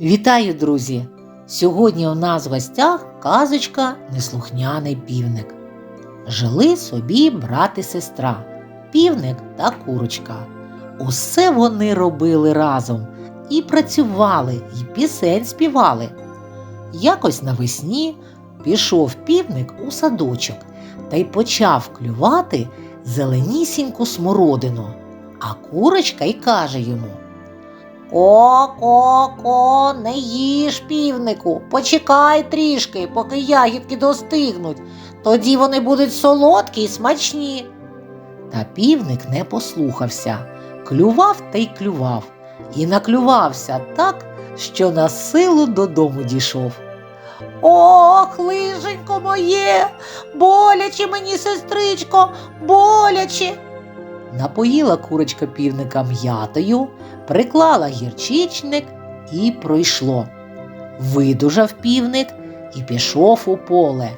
Вітаю, друзі! Сьогодні у нас в гостях казочка Неслухняний півник. Жили собі брат і сестра, півник та курочка. Усе вони робили разом і працювали, і пісень співали. Якось навесні пішов півник у садочок та й почав клювати зеленісіньку смородину. А курочка й каже йому. Ко-ко-ко, не їж півнику, почекай трішки, поки ягідки достигнуть, тоді вони будуть солодкі й смачні. Та півник не послухався, клював та й клював, і наклювався так, що на силу додому дійшов. Ох, лиженько моє, боляче мені, сестричко, боляче. Напоїла курочка півника м'ятою, приклала гірчичник і пройшло. Видужав півник і пішов у поле.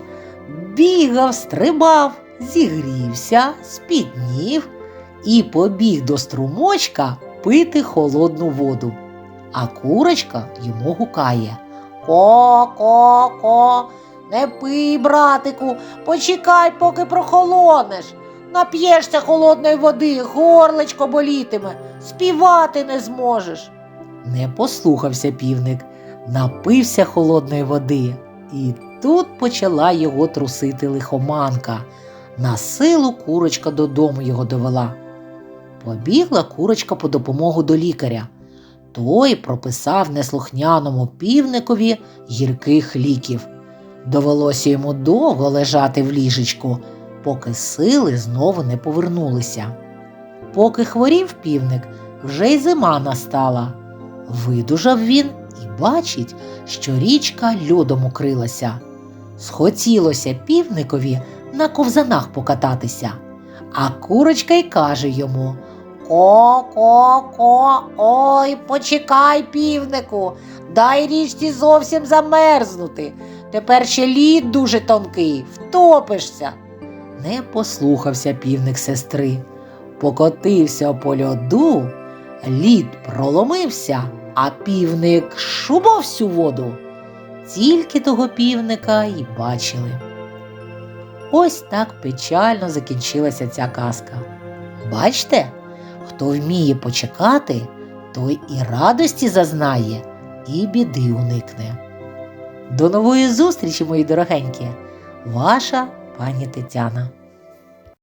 Бігав, стрибав, зігрівся, спітнів і побіг до струмочка пити холодну воду. А курочка йому гукає Ко-ко-ко, не пий, братику, почекай, поки прохолонеш. Нап'єшся холодної води, горлечко болітиме, співати не зможеш. Не послухався півник, напився холодної води, і тут почала його трусити лихоманка. На силу курочка додому його довела. Побігла курочка по допомогу до лікаря. Той прописав неслухняному півникові гірких ліків. Довелося йому довго лежати в ліжечку, поки сили знову не повернулися. Поки хворів півник, вже й зима настала. Видужав він і бачить, що річка льодом укрилася. Схотілося півникові на ковзанах покататися, а курочка й каже йому Ко-ко-ко, ой, почекай, півнику, дай річці зовсім замерзнути. Тепер ще лід дуже тонкий, втопишся. Не послухався півник сестри, покотився по льоду, лід проломився, а півник шубав всю воду. Тільки того півника й бачили. Ось так печально закінчилася ця казка. Бачте, хто вміє почекати, той і радості зазнає, і біди уникне. До нової зустрічі, мої дорогенькі, ваша пані Тетяна.